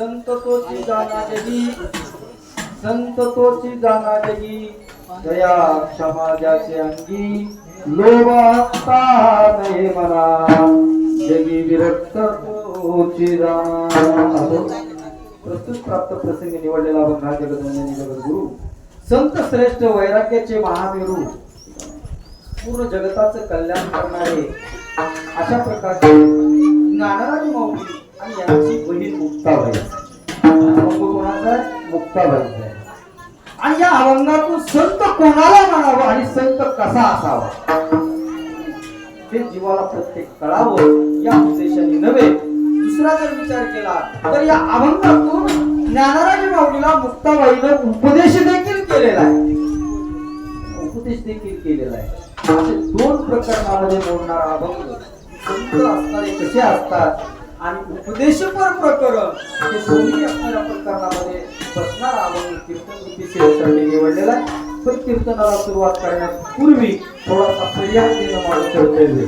संत तोची जाना जगी संत तोची जाना जगी दया क्षमा ज्याचे अंगी लोभ नाही मला जगी विरक्त तोची जाना प्रस्तुत प्राप्त प्रसंगी निवडलेला अभंग जगदवंदनी जगद्गुरु संत श्रेष्ठ वैराग्याचे महामेरू. पूर्ण जगताचं कल्याण करणारे अशा प्रकारचे ज्ञानराज माऊली आणि याची बहीण मुक्ताबाई. अभंग कोणाचा आहे? मुक्ताबाईचा आहे. आणि या अभंगातून संत कोणाला म्हणावं आणि संत कसा असावा? ते जीवाला प्रत्येक कळावं या उद्देशाने नव्हे. दुसरा जर विचार केला तर या अभंगातून ज्ञानराज माऊलीला मुक्ताबाईनं उपदेश देखील केलेला आहे. उपदेश देखील केलेला आहे. असे दोन प्रकरणामध्ये मोडणारा अभंग संत असणारे कसे असतात? आणि उपदेशपर प्रकरण हे दोन्ही असणाऱ्या प्रकरणामध्ये बसणार आपण कीर्तन सेवेसाठी निवडलेला आहे. पण कीर्तनाला सुरुवात करण्यापूर्वी थोडासा प्रयास देणं माझं कर्तव्य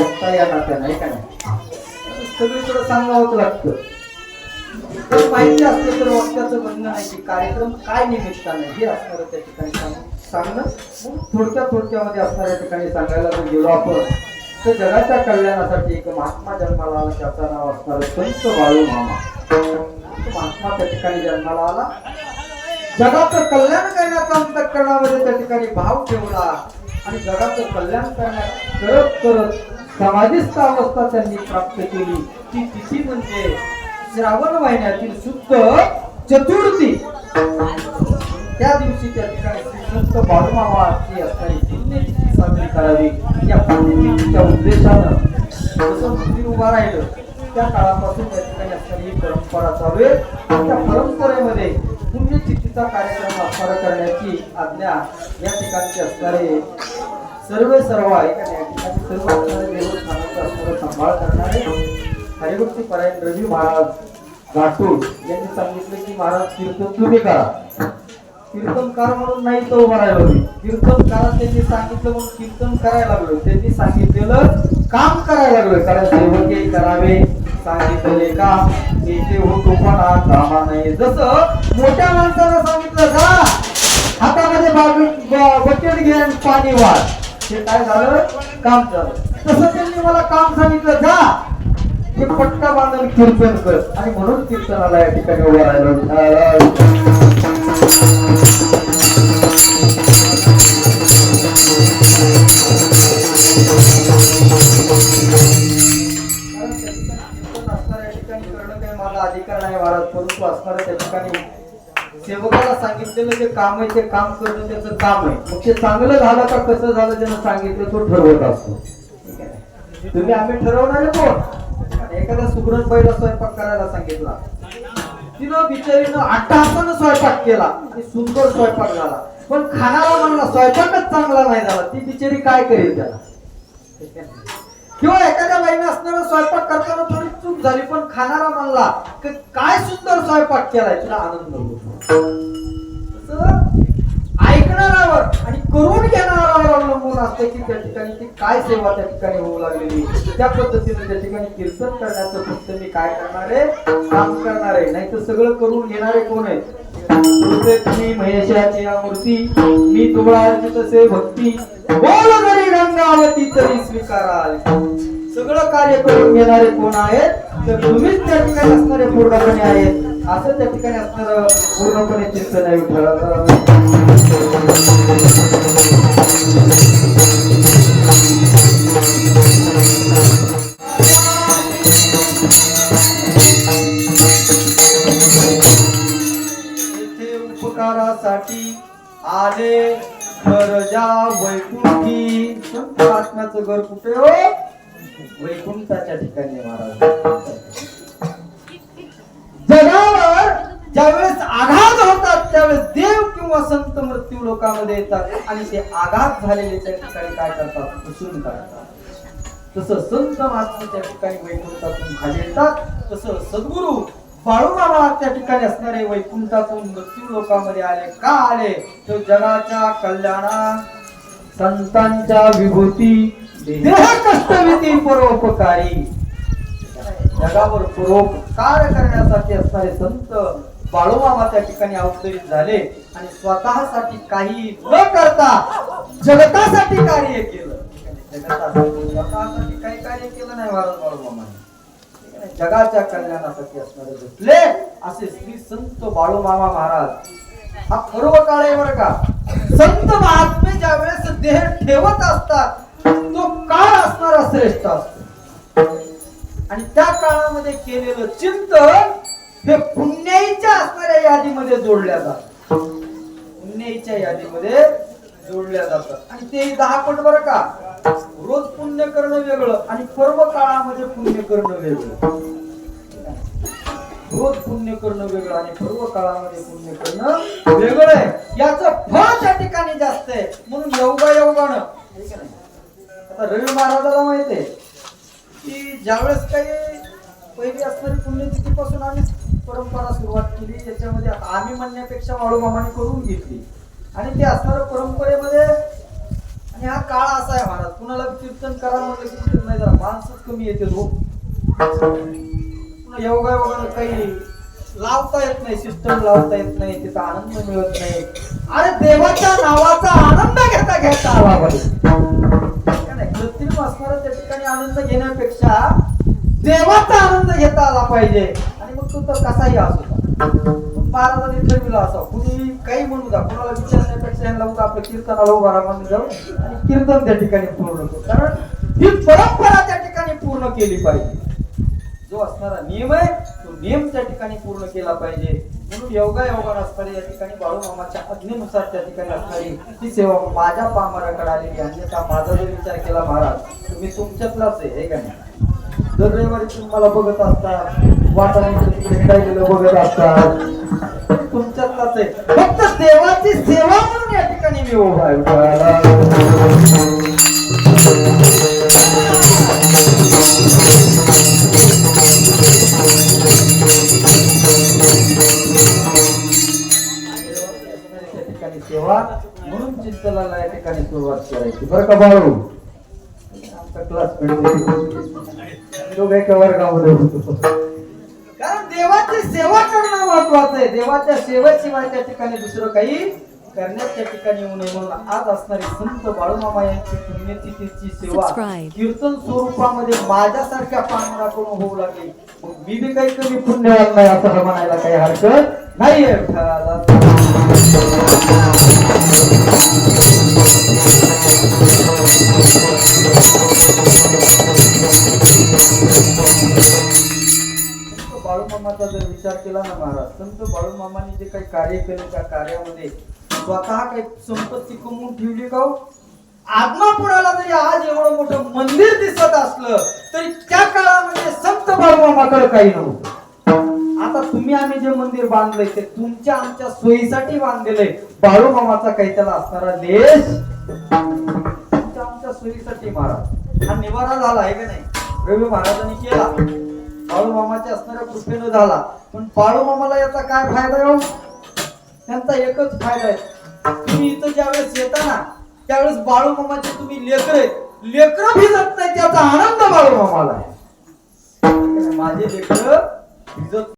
वक्ता या नात्यानं नाही का नाही? सगळीकडे सांगावंच लागतं. तर माहिती असते तर वक्त्याचं म्हणणं आहे की कार्यक्रम काय निमित्ताने हे असणारं त्या ठिकाणी सांग- सांगणं. थोडक्या थोडक्यामध्ये असणाऱ्या ठिकाणी सांगायला जर गेलो आपण. तर जगाच्या कल्याणासाठी एक महात्मा जन्माला आला त्याचा नाव असणार संत बाळू मामा. महात्मा त्या ठिकाणी जन्माला आला. जगाचं कल्याण करण्याचा अंतकरणामध्ये त्या ठिकाणी भाव ठेवला. आणि जगाचं कल्याण करण्यात करत करत समाधिस्थ अवस्था त्यांनी प्राप्त केली. ती तिथी म्हणजे श्रावण महिन्यातील शुद्ध चतुर्थी. त्या दिवशी त्या ठिकाणी शुद्ध संत असणारी पुण्यतिथी साजरी करावी या पुण्यतिथीच्या उद्देशानं जसं मंदिर उभा राहिलं. त्या काळापासून त्या ठिकाणी असणारी ही परंपरा चालू आहे. त्या परंपरेमध्ये पुण्यतिथीचा कार्यक्रम असणारा करण्याची आज्ञा या ठिकाणचे असणारे सर्व सर्व ऐकणे या ठिकाणी सर्व असणारे देवस्थानाचा असणारा सांभाळ करणारे हरिभक्ती परायण रवी महाराज गाठूर यांनी सांगितलं की महाराज कीर्तन तुम्ही करा. कीर्तनकार म्हणून नाही तो उभा राहिला मी. कीर्तनकार त्यांनी सांगितलं म्हणून कीर्तन करायला लागलो त्यांनी सांगितलेलं काम करायला लागलो कारण सेवके करावे सांगितले काम येथे होतो पण हा कामा नाही जसं मोठ्या माणसाला सांगितलं जा हातामध्ये बाजू ब- बकेट घे पाणी वाढ. हे काय झालं? काम झालं. तसं त्यांनी मला काम सांगितलं जा हे पट्टा बांधून कीर्तन कर. आणि म्हणून कीर्तनाला या ठिकाणी उभा राहिलो. सेवकाला जे काम आहे ते काम करणं त्याचं काम आहे. मग ते चांगलं झालं का कसं झालं त्यानं सांगितलं तो ठरवत असतो. तुम्ही आम्ही ठरवणारे कोण? आणि एखाद्या पहिला स्वयंपाक करायला सांगितला. तिनं बिचारीनं अट्टहासानं स्वयंपाक केला. आणि सुंदर स्वयंपाक झाला. पण खाणारा म्हणला स्वयंपाकच चांगला नाही झाला. ती बिचारी काय करेल त्याला? किंवा एखाद्या बाईने असणारा स्वयंपाक करताना थोडी चूक झाली पण खाणारा म्हणला काय सुंदर स्वयंपाक केलाय तुला आनंद होतो. ऐकणारावर आणि करून घेणारावर अवलंबून असते की त्या ठिकाणी ती काय सेवा त्या ठिकाणी होऊ लागलेली त्या पद्धतीने त्या ठिकाणी कीर्तन करण्याचं फक्त मी काय करणार आहे? काम करणार आहे. नाही तर सगळं करून घेणारे कोण आहेत? तुम्ही महेशाची या मूर्ती मी तुम्हाला तसे भक्ती. बोल जरी रंगावती तरी स्वीकाराल. सगळं कार्य करून घेणारे कोण आहेत? तर तुम्हीच त्या ठिकाणी असणारे पूर्णपणे आहेत. असं त्या ठिकाणी असणारं पूर्णपणे चित्त नाही विठ्ठलाचं. उपकारासाठी आले गरजा वैकुंठी संत आत्म्याचं घर कुठे हो वैकुंठाच्या ठिकाणी महाराज ज्यावेळेस आघात होतात त्यावेळेस देव किंवा संत मृत्यू लोकांमध्ये येतात आणि ते आघात झालेले त्या ठिकाणी काय करतात? पुसून काढतात तसं संत महात्मा त्या ठिकाणी वैकुंठातून खाली येतात तसं सद्गुरु बाळूबाबा त्या ठिकाणी असणारे वैकुंठातून मृत्यू लोकांमध्ये आले. का आले? तो जगाच्या कल्याणा संतांच्या विभूती देह कष्टविती परोपकारी. जगावर परोपकार करण्यासाठी असणारे संत बाळूमामा त्या ठिकाणी अवतरित झाले आणि स्वतःसाठी काही न करता जगतासाठी कार्य केलं. स्वतःसाठी काही कार्य केलं नाही महाराज बाळूमामाने जगाच्या कल्याणासाठी असणारे भेटले असे श्री संत बाळूमामा महाराज. हा पूर्व काळ आहे बरं का. संत महात्मे ज्या वेळेस देह ठेवत असतात तो काळ असणारा श्रेष्ठ असतो. आणि त्या काळामध्ये केलेलं चिंतन हे पुण्याईच्या असणाऱ्या यादीमध्ये जोडल्या जातात. पुण्याईच्या यादीमध्ये जोडल्या जातात. आणि ते दहा पट बरं का? रोज पुण्य करणं वेगळं आणि पर्व काळामध्ये पुण्य करणं वेगळं. रोज पुण्य करणं वेगळं आणि पर्व काळामध्ये पुण्य करणं वेगळं आहे. याचं फळ त्या ठिकाणी जास्त आहे. म्हणून योगा योगानं. आता रवी महाराजाला माहीत आहे की ज्यावेळेस काही पहिली असणारी पुण्यतिथीपासून आम्ही परंपरा सुरुवात केली याच्यामध्ये आता आम्ही म्हणण्यापेक्षा बाळूमामाने करून घेतली. आणि ते असणाऱ्या परंपरेमध्ये आणि हा काळ असा आहे महाराज कुणाला कीर्तन करा म्हणलं की कीर्तन नाही जरा माणसंच कमी येते हो. पुन्हा योगा वगैरे काही लावता येत नाही सिस्टम लावता येत नाही त्याचा आनंद मिळत नाही. अरे देवाच्या नावाचा आनंद घेता घेता आला पाहिजे. नाही? कृत्रिम असणारा त्या ठिकाणी आनंद घेण्यापेक्षा देवाचा आनंद घेता आला पाहिजे. सुद्धा कसाही असू महाराजांनी ठरविलं असं कुणी काही म्हणू द्या. कुणाला विचारण्यापेक्षा यांना उद्या आपलं कीर्तनाला उभा राहा जाऊ आणि कीर्तन त्या ठिकाणी पूर्ण करू कारण ही परंपरा त्या ठिकाणी पूर्ण केली पाहिजे. जो असणारा नियम आहे तो नियम त्या ठिकाणी पूर्ण केला पाहिजे. म्हणून योगा योगा असणारी या ठिकाणी बाळूमामाच्या आज्ञेनुसार त्या ठिकाणी असणारी ही सेवा माझ्या पामाराकडे आलेली अन्यथा माझा जर विचार केला महाराज तुम्ही तुमच्यातलाच आहे हे का नाही? दर रविवारी तुम्हाला बघत असता. वाटाणे इकडे तिकडे हिंडायलेलं बघत असतात. तुमच्यातलाच आहे फक्त देवाची सेवा म्हणून या ठिकाणी मी उभा आहे. विठ्ठला. त्या ठिकाणी सेवा म्हणून चिंतनाला या ठिकाणी सुरुवात करायची. बरं का बाळू? आमचा क्लासमेट दोघे एका वर्गामध्ये होतो. देवाची सेवा करणं महत्वाचं आहे. देवाच्या सेवेशिवाय त्या ठिकाणी दुसरं काही करण्यात त्या ठिकाणी येऊ नये. म्हणून आज असणारी संत बाळूमामा यांची पुण्यतिथीची सेवा. कीर्तन स्वरूपामध्ये माझ्यासारख्या पांघराकडून होऊ लागली. मग मी बी काही कमी पुण्यवान नाही असं म्हणायला काही हरकत नाहीये. विचार केला ना महाराज संत बाळू बाळूमामाने जे काही कार्य केले त्या कार्यामध्ये स्वतः काही संपत्ती कमवून ठेवली का हो? आदमापुराला जरी आज एवढं मोठं मंदिर दिसत असलं तरी त्या काळामध्ये संत बाळूमामाकडे काही नव्हतं. आता तुम्ही आम्ही जे मंदिर बांधलंय ते तुमच्या आमच्या सोयीसाठी बांधलेलंय. बाळूमामाचा काही त्याला असणारा देश तुमच्या आमच्या सोयीसाठी महाराज. हा निवारा झाला आहे का नाही? रवी महाराजांनी केला. बाळूमामाच्या असणाऱ्या कृपेनं झाला. पण बाळूमामाला याचा काय फायदा आहे त्यांचा एकच फायदा आहे. तुम्ही इथं ज्यावेळेस येता ना त्यावेळेस बाळूमामाचे तुम्ही लेकर लेकर भिजत नाही त्याचा आनंद बाळूमामाला आहे. माझे लेकर भिजत